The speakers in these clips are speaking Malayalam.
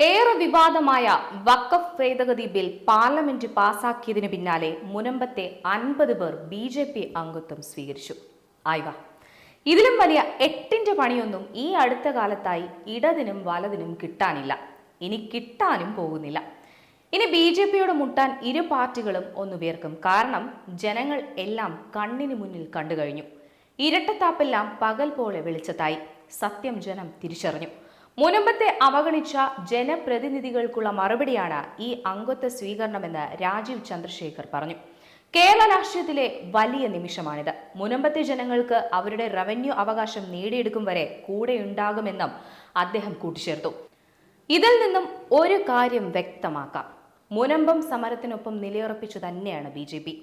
ഏറെ വിവാദമായ വക്കഫ് ഭേദഗതി ബിൽ പാർലമെന്റ് പാസാക്കിയതിനു പിന്നാലെ മുനമ്പത്തെ അൻപത് പേർ ബി ജെ പി അംഗത്വം സ്വീകരിച്ചു. ആയിവ. ഇതിലും വലിയ എട്ടിന്റെ പണിയൊന്നും ഈ അടുത്ത കാലത്തായി ഇടതിനും വലതിനും കിട്ടാനില്ല. ഇനി കിട്ടാനും പോകുന്നില്ല. ഇനി ബി ജെ പിയോട് മുട്ടാൻ ഇരു പാർട്ടികളും ഒന്നു വേർക്കും. കാരണം ജനങ്ങൾ എല്ലാം കണ്ണിന് മുന്നിൽ കണ്ടു കഴിഞ്ഞു. ഇരട്ടത്താപ്പെല്ലാം പകൽ പോലെ വെളിച്ചത്തായി. സത്യം ജനം തിരിച്ചറിഞ്ഞു. മുനമ്പത്തെ അവഗണിച്ച ജനപ്രതിനിധികൾക്കുള്ള മറുപടിയാണ് ഈ അംഗത്വ സ്വീകരണമെന്ന് രാജീവ് ചന്ദ്രശേഖർ പറഞ്ഞു. കേരള രാഷ്ട്രീയത്തിലെ വലിയ നിമിഷമാണിത്. മുനമ്പത്തെ ജനങ്ങൾക്ക് അവരുടെ റവന്യൂ അവകാശം നേടിയെടുക്കും വരെ കൂടെയുണ്ടാകുമെന്നും അദ്ദേഹം കൂട്ടിച്ചേർത്തു. ഇതിൽ നിന്നും ഒരു കാര്യം വ്യക്തമാക്കാം. മുനമ്പം സമരത്തിനൊപ്പം നിലയുറപ്പിച്ചു തന്നെയാണ് ബി ജെ പി.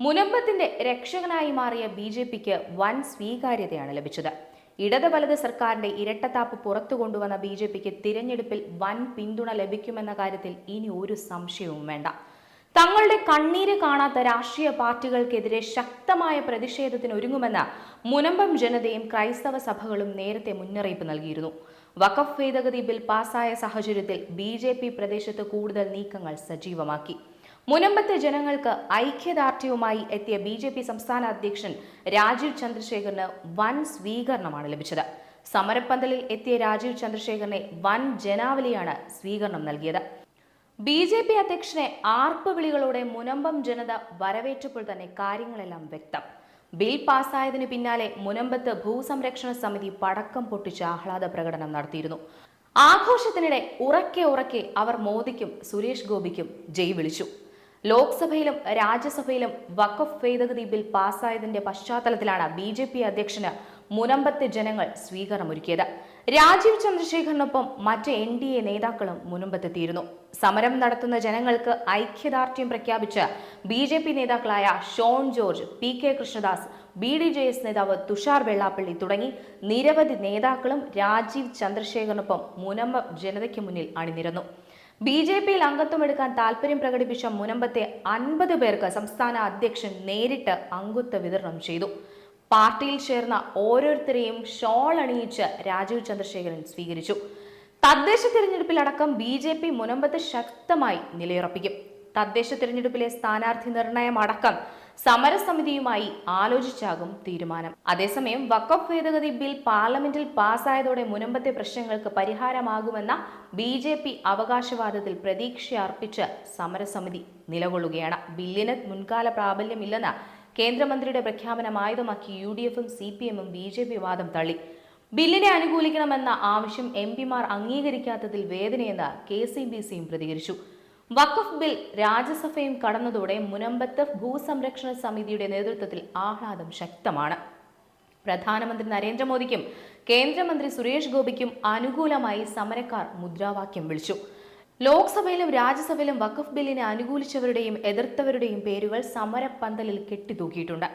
മുനമ്പത്തിന്റെ രക്ഷകനായി മാറിയ ബി ജെ പിക്ക് വൻ സ്വീകാര്യതയാണ് ലഭിച്ചത്. ഇടത് വലത് സർക്കാരിന്റെ ഇരട്ടത്താപ്പ് പുറത്തു കൊണ്ടുവന്ന ബി ജെ പിക്ക് തിരഞ്ഞെടുപ്പിൽ വൻ പിന്തുണ ലഭിക്കുമെന്ന കാര്യത്തിൽ ഇനി ഒരു സംശയവും വേണ്ട. തങ്ങളുടെ കണ്ണീര് കാണാത്ത രാഷ്ട്രീയ പാർട്ടികൾക്കെതിരെ ശക്തമായ പ്രതിഷേധത്തിന് ഒരുങ്ങുമെന്ന് മുനമ്പം ജനതയും ക്രൈസ്തവ സഭകളും നേരത്തെ മുന്നറിയിപ്പ് നൽകിയിരുന്നു. വഖഫ് ഭേദഗതി ബിൽ പാസായ സാഹചര്യത്തിൽ ബി പ്രദേശത്ത് കൂടുതൽ നീക്കങ്ങൾ സജീവമാക്കി. മുനമ്പത്തെ ജനങ്ങൾക്ക് ഐക്യദാർഢ്യവുമായി എത്തിയ ബി ജെ പി സംസ്ഥാന അധ്യക്ഷൻ രാജീവ് ചന്ദ്രശേഖറിന് വൻ സ്വീകരണമാണ് ലഭിച്ചത്. സമരപ്പന്തലിൽ എത്തിയ രാജീവ് ചന്ദ്രശേഖറിനെ വൻ ജനാവലിയാണ് സ്വീകരണം നൽകിയത്. ബി ജെ പി അധ്യക്ഷനെ ആർപ്പുവിളികളോടെ മുനമ്പം ജനത വരവേറ്റപ്പോൾ തന്നെ കാര്യങ്ങളെല്ലാം വ്യക്തം. ബിൽ പാസ്സായതിന് പിന്നാലെ മുനമ്പത്ത് ഭൂസംരക്ഷണ സമിതി പടക്കം പൊട്ടിച്ച് ആഹ്ലാദ പ്രകടനം നടത്തിയിരുന്നു. ആഘോഷത്തിനിടെ ഉറക്കെ ഉറക്കെ അവർ മോദിക്കും സുരേഷ് ഗോപിക്കും ജയ് വിളിച്ചു. ലോക്സഭയിലും രാജ്യസഭയിലും വഖഫ് ഭേദഗതി ബിൽ പാസ്സായതിന്റെ പശ്ചാത്തലത്തിലാണ് ബി ജെ പി അധ്യക്ഷന് മുനമ്പത്തെ ജനങ്ങൾ സ്വീകരണമൊരുക്കിയത് രാജീവ് ചന്ദ്രശേഖറിനൊപ്പം മറ്റ് എൻ ഡി എ നേതാക്കളും മുനമ്പത്തെത്തിയിരുന്നു. സമരം നടത്തുന്ന ജനങ്ങൾക്ക് ഐക്യദാർഢ്യം പ്രഖ്യാപിച്ച് ബി ജെ പി നേതാക്കളായ Shone George P K Krishnadas B D J S നേതാവ് തുഷാർ വെള്ളാപ്പള്ളി തുടങ്ങി നിരവധി നേതാക്കളും രാജീവ് ചന്ദ്രശേഖറിനൊപ്പം മുനമ്പം ജനതയ്ക്ക് മുന്നിൽ അണിനിരന്നു. ബി ജെ പിയിൽ അംഗത്വമെടുക്കാൻ താൽപര്യം പ്രകടിപ്പിച്ച മുനമ്പത്തെ അൻപത് പേർക്ക് സംസ്ഥാന അധ്യക്ഷൻ നേരിട്ട് അംഗത്വ വിതരണം ചെയ്തു. പാർട്ടിയിൽ ചേർന്ന ഓരോരുത്തരെയും ഷോൾ അണിയിച്ച് രാജീവ് ചന്ദ്രശേഖരൻ സ്വീകരിച്ചു. തദ്ദേശ തിരഞ്ഞെടുപ്പിലടക്കം ബി ജെ പി മുനമ്പത്ത് ശക്തമായി നിലയുറപ്പിക്കും. തദ്ദേശ തിരഞ്ഞെടുപ്പിലെ സ്ഥാനാർത്ഥി നിർണയം അടക്കം സമരസമിതിയുമായി ആലോചിച്ചാകും തീരുമാനം. അതേസമയം വക്കഫ് ഭേദഗതി ബിൽ പാർലമെന്റിൽ പാസ്സായതോടെ മുനമ്പത്തെ പ്രശ്നങ്ങൾക്ക് പരിഹാരമാകുമെന്ന ബി ജെ പി അവകാശവാദത്തിൽ പ്രതീക്ഷ അർപ്പിച്ച് സമരസമിതി നിലകൊള്ളുകയാണ്. ബില്ലിന് മുൻകാല പ്രാബല്യമില്ലെന്ന് കേന്ദ്രമന്ത്രിയുടെ പ്രഖ്യാപനം ആയുധമാക്കി യു ഡി എഫും സി പി എമ്മും ബി ജെ പി വാദം തള്ളി. ബില്ലിനെ അനുകൂലിക്കണമെന്ന ആവശ്യം എം പിമാർ അംഗീകരിക്കാത്തതിൽ വേദനയെന്ന് കെ സി ബി സിയും പ്രതികരിച്ചു. വഖഫ് ബിൽ രാജ്യസഭയും കടന്നതോടെ മുനമ്പത്ത് ഭൂസംരക്ഷണ സമിതിയുടെ നേതൃത്വത്തിൽ ആഹ്ലാദം ശക്തമാണ്. പ്രധാനമന്ത്രി നരേന്ദ്രമോദിക്കും കേന്ദ്രമന്ത്രി സുരേഷ് ഗോപിക്കും അനുകൂലമായി സമരക്കാർ മുദ്രാവാക്യം വിളിച്ചു. ലോക്സഭയിലും രാജ്യസഭയിലും വഖഫ് ബില്ലിനെ അനുകൂലിച്ചവരുടെയും എതിർത്തവരുടെയും പേരുകൾ സമരപ്പന്തലിൽ കെട്ടിത്തൂക്കിയിട്ടുണ്ട്.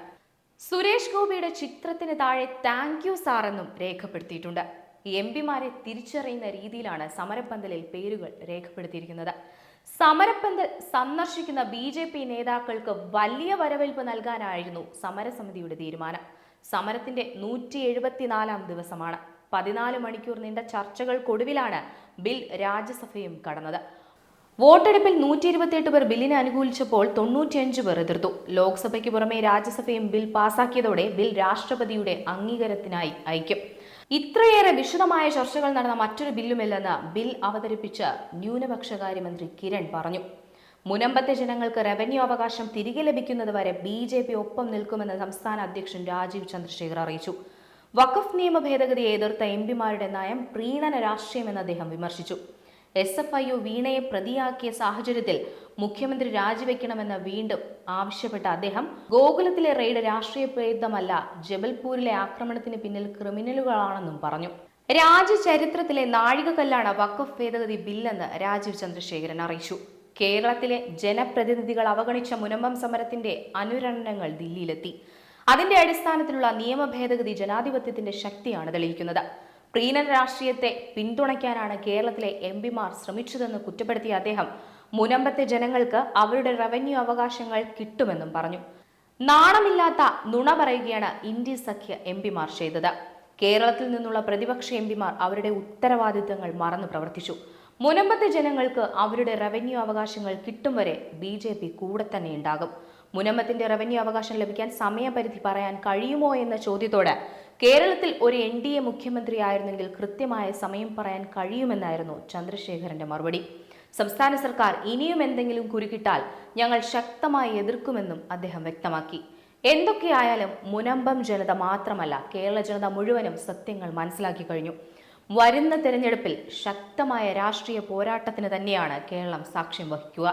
സുരേഷ് ഗോപിയുടെ ചിത്രത്തിന് താഴെ താങ്ക് യു സാർ എന്നും രേഖപ്പെടുത്തിയിട്ടുണ്ട്. എം പിമാരെ തിരിച്ചറിയുന്ന രീതിയിലാണ് സമരപ്പന്തലിൽ പേരുകൾ രേഖപ്പെടുത്തിയിരിക്കുന്നത്. സമരപ്പന്തൽ സന്ദർശിക്കുന്ന ബി ജെ പി നേതാക്കൾക്ക് വലിയ വരവേൽപ്പ് നൽകാനായിരുന്നു സമരസമിതിയുടെ തീരുമാനം. സമരത്തിന്റെ നൂറ്റി എഴുപത്തിനാലാം ദിവസമാണ്. പതിനാല് മണിക്കൂർ നീണ്ട ചർച്ചകൾക്കൊടുവിലാണ് ബിൽ രാജ്യസഭയും കടന്നത്. വോട്ടെടുപ്പിൽ നൂറ്റി ഇരുപത്തിയെട്ട് പേർ ബില്ലിനെ അനുകൂലിച്ചപ്പോൾ തൊണ്ണൂറ്റിയഞ്ച് പേർ എതിർത്തു. ലോക്സഭയ്ക്ക് പുറമെ രാജ്യസഭയും ബിൽ പാസാക്കിയതോടെ ബിൽ രാഷ്ട്രപതിയുടെ അംഗീകാരത്തിനായി അയക്കും ഇത്രയേറെ വിശദമായ ചർച്ചകൾ നടന്ന മറ്റൊരു ബില്ലുമില്ലെന്ന് ബിൽ അവതരിപ്പിച്ച ന്യൂനപക്ഷകാര്യമന്ത്രി കിരൺ പറഞ്ഞു. മുനമ്പത്തെ ജനങ്ങൾക്ക് റവന്യൂ അവകാശം തിരികെ ലഭിക്കുന്നതുവരെ ബി ജെ പി ഒപ്പം നിൽക്കുമെന്ന് സംസ്ഥാന അധ്യക്ഷൻ രാജീവ് ചന്ദ്രശേഖർ അറിയിച്ചു. വഖഫ് നിയമ ഭേദഗതിയെ എതിർത്ത എം പിമാരുടെ നയം പ്രീണന രാഷ്ട്രീയമെന്ന് അദ്ദേഹം വിമർശിച്ചു. എസ് എഫ് ഐ ഒ വീണയെ പ്രതിയാക്കിയ സാഹചര്യത്തിൽ മുഖ്യമന്ത്രി രാജിവെക്കണമെന്ന് വീണ്ടും ആവശ്യപ്പെട്ട അദ്ദേഹം ഗോകുലത്തിലെ റെയ്ഡ് രാഷ്ട്രീയ പ്രേരിതമല്ല ജബൽപൂരിലെ ആക്രമണത്തിന് പിന്നിൽ ക്രിമിനലുകളാണെന്നും പറഞ്ഞു. രാജ്യചരിത്രത്തിലെ നാഴികക്കല്ലാണ് വഖഫ് ഭേദഗതി ബില്ലെന്ന് രാജീവ് ചന്ദ്രശേഖരൻ അറിയിച്ചു. കേരളത്തിലെ ജനപ്രതിനിധികൾ അവഗണിച്ച മുനമ്പം സമരത്തിന്റെ അനുരണനങ്ങൾ ദില്ലിയിലെത്തി. അതിന്റെ അടിസ്ഥാനത്തിലുള്ള നിയമ ഭേദഗതി ജനാധിപത്യത്തിന്റെ ശക്തിയാണ് തെളിയിക്കുന്നത്. പ്രീണന രാഷ്ട്രീയത്തെ പിന്തുണയ്ക്കാനാണ് കേരളത്തിലെ എം പിമാർ ശ്രമിച്ചതെന്ന് കുറ്റപ്പെടുത്തിയ അദ്ദേഹം മുനമ്പത്തെ ജനങ്ങൾക്ക് അവരുടെ റവന്യൂ അവകാശങ്ങൾ കിട്ടുമെന്നും പറഞ്ഞു. നാണമില്ലാത്ത നുണ പറയുകയാണ് ഇന്ത്യ സഖ്യ എം പിമാർ ചെയ്തത്. കേരളത്തിൽ നിന്നുള്ള പ്രതിപക്ഷ എം പിമാർ അവരുടെ ഉത്തരവാദിത്തങ്ങൾ മറന്നു പ്രവർത്തിച്ചു. മുനമ്പത്തെ ജനങ്ങൾക്ക് അവരുടെ റവന്യൂ അവകാശങ്ങൾ കിട്ടും വരെ ബി ജെ പി കൂടെ തന്നെ ഉണ്ടാകും. മുനമ്പത്തിന്റെ റവന്യൂ അവകാശം ലഭിക്കാൻ സമയപരിധി പറയാൻ കഴിയുമോ എന്ന ചോദ്യത്തോട് കേരളത്തിൽ ഒരു എൻ ഡി എ മുഖ്യമന്ത്രിയായിരുന്നെങ്കിൽ കൃത്യമായ സമയം പറയാൻ കഴിയുമെന്നായിരുന്നു ചന്ദ്രശേഖരന്റെ മറുപടി. സംസ്ഥാന സർക്കാർ ഇനിയും എന്തെങ്കിലും കുരുക്കിട്ടാൽ ഞങ്ങൾ ശക്തമായി എതിർക്കുമെന്നും അദ്ദേഹം വ്യക്തമാക്കി. എന്തൊക്കെയായാലും മുനമ്പം ജനത മാത്രമല്ല കേരള ജനത മുഴുവനും സത്യങ്ങൾ മനസ്സിലാക്കി കഴിഞ്ഞു. വരുന്ന തെരഞ്ഞെടുപ്പിൽ ശക്തമായ രാഷ്ട്രീയ പോരാട്ടത്തിന് തന്നെയാണ് കേരളം സാക്ഷ്യം വഹിക്കുക.